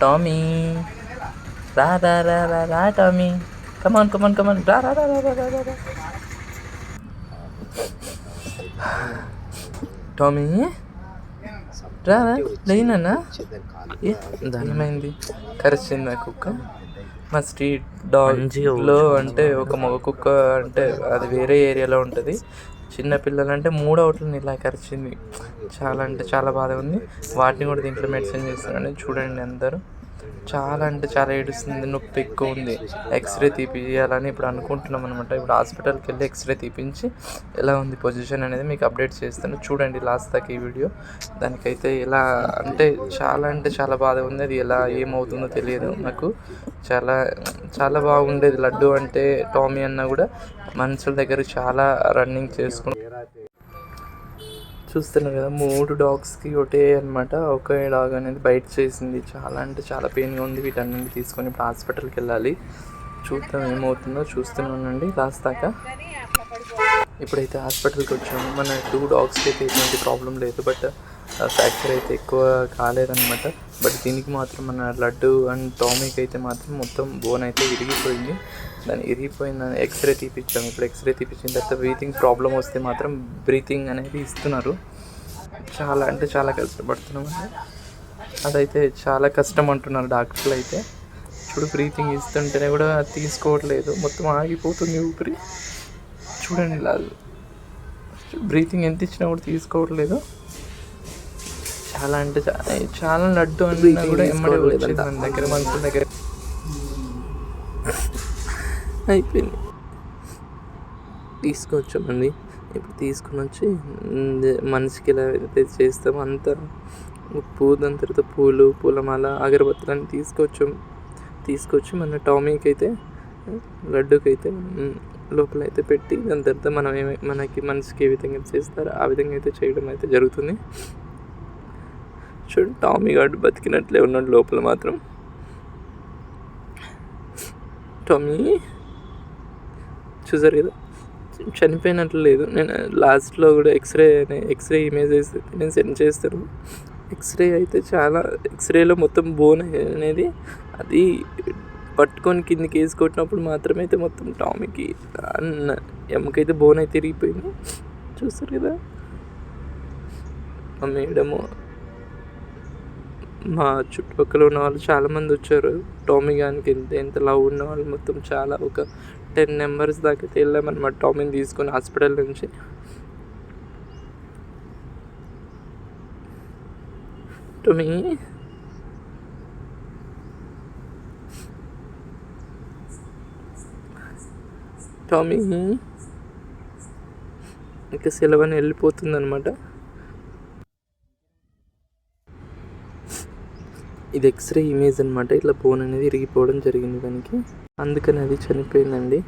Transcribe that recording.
Tommy రా రా రా రా రా టామీ కమాన్ కమాన్ కమాన్ రా రా రా రా రా రా రా టామీ రా రా లేనన్నా ఏ దానిమైంది. కరిచింది ఆ కుక్క. మా స్ట్రీట్ డాగ్లో అంటే ఒక మగ కుక్క అంటే అది వేరే ఏరియాలో ఉంటుంది. చిన్న మూడు అవుట్లని ఇలా కరిచింది చాలా అంటే చాలా బాధ ఉంది. వాటిని కూడా దీంట్లో మెడిసిన్ చేస్తున్నాను చూడండి అందరూ. చాలా అంటే చాలా ఏడుస్తుంది నొప్పి ఎక్కువ ఉంది. ఎక్స్రే తీపియాలని ఇప్పుడు అనుకుంటున్నాం అనమాట ఇప్పుడు హాస్పిటల్కి వెళ్ళి ఎక్స్రే తీపించి ఎలా ఉంది పొజిషన్ అనేది మీకు అప్డేట్ చేస్తాను. చూడండి లాస్ట్ దాకా ఈ వీడియో. దానికైతే ఎలా అంటే చాలా అంటే చాలా బాధ ఉంది. అది ఎలా ఏమవుతుందో తెలియదు నాకు. చాలా చాలా బాగుండేది. లడ్డు అంటే టామీ అన్న కూడా మనుషుల దగ్గర చాలా రన్నింగ్ చేసుకుంటారు చూస్తున్నారు కదా మూడు డాగ్స్కి ఒకటే అనమాట ఒకే డాగ్ అనేది బయట చేసింది. చాలా అంటే చాలా పెయిన్గా ఉంది. వీటన్నింటి తీసుకొని ఇప్పుడు హాస్పిటల్కి వెళ్ళాలి. చూద్దాం ఏమవుతుందో చూస్తున్నానండి. రాస్తాక ఇప్పుడైతే హాస్పిటల్కి వచ్చాము. మన టూ డాగ్స్కి అయితే ఎటువంటి ప్రాబ్లం లేదు. బట్ ఫ్రాక్చర్ అయితే ఎక్కువ కాలేదనమాట బట్ దీనికి మాత్రం మన లడ్డు అండ్ టామీకి అయితే మాత్రం మొత్తం బోన్ అయితే విరిగిపోయింది. దాన్ని విరిగిపోయింది ఎక్స్రే తీపిచ్చాము. ఇప్పుడు ఎక్స్రే తీపించిన తర్వాత బ్రీతింగ్ ప్రాబ్లం వస్తే మాత్రం బ్రీతింగ్ అనేది ఇస్తున్నారు. చాలా అంటే చాలా కష్టపడుతున్నాం అదైతే చాలా కష్టం అంటున్నారు డాక్టర్లు అయితే. చూడు బ్రీతింగ్ ఇస్తుంటేనే కూడా తీసుకోవట్లేదు. మొత్తం ఆగిపోతుంది ఊపిరి. చూడండి ఇలా. బ్రీతింగ్ ఎంత ఇచ్చినా కూడా తీసుకోవట్లేదు. చాలా అంటే చాలా చాలా లడ్డు అన్నా కూడా ఎమ్మడే వచ్చేది మన దగ్గర మనుషుల దగ్గర. అయిపోయింది. తీసుకొచ్చామండి ఇప్పుడు తీసుకుని వచ్చి మనిషికి ఎలా అయితే చేస్తామో అంత ఉప్పు దాని తర్వాత పూలు పూలమాల అగరబత్తులన్నీ తీసుకొచ్చాం. తీసుకొచ్చి మన టామీకి అయితే లడ్డుకి అయితే లోపల అయితే పెట్టి దాని తర్వాత మనం ఏమి మనకి మనిషికి ఏ విధంగా చేస్తారో ఆ విధంగా అయితే చేయడం అయితే జరుగుతుంది. చూడు టామీ గారు బతికినట్లే ఉన్నాడు లోపల మాత్రం. టామీ చూసారు కదా? చనిపోయినట్లు లేదు. నేను లాస్ట్లో కూడా ఎక్స్రే ఎక్స్రే ఇమేజెస్ నేను సెండ్ చేస్తాను. ఎక్స్రే అయితే చాలా ఎక్స్రేలో మొత్తం బోన్ అనేది అది పట్టుకొని కిందికి వేసుకొట్టినప్పుడు మాత్రమే అయితే మొత్తం టామీకి అన్న ఎమ్మకైతే బోన్ అయితే తిరిగిపోయింది. చూస్తారు కదా? మా మేడము మా చుట్టుపక్కల ఉన్న వాళ్ళు చాలామంది వచ్చారు. టామీ గానికి ఎంత ఎంత లవ్ ఉన్న వాళ్ళు మొత్తం చాలా ఒక టెన్ మెంబర్స్ దాకా అయితే వెళ్ళామన్నమాట టామీని తీసుకొని హాస్పిటల్ నుంచి. టామీ? టామీ? ఇంకా సెలవు వెళ్ళిపోతుంది అనమాట ఇది ఎక్స్రే ఇమేజ్ అనమాట ఇట్లా బోన్ అనేది ఇరిగిపోవడం జరిగింది దానికి. అందుకని అది చనిపోయిందండి.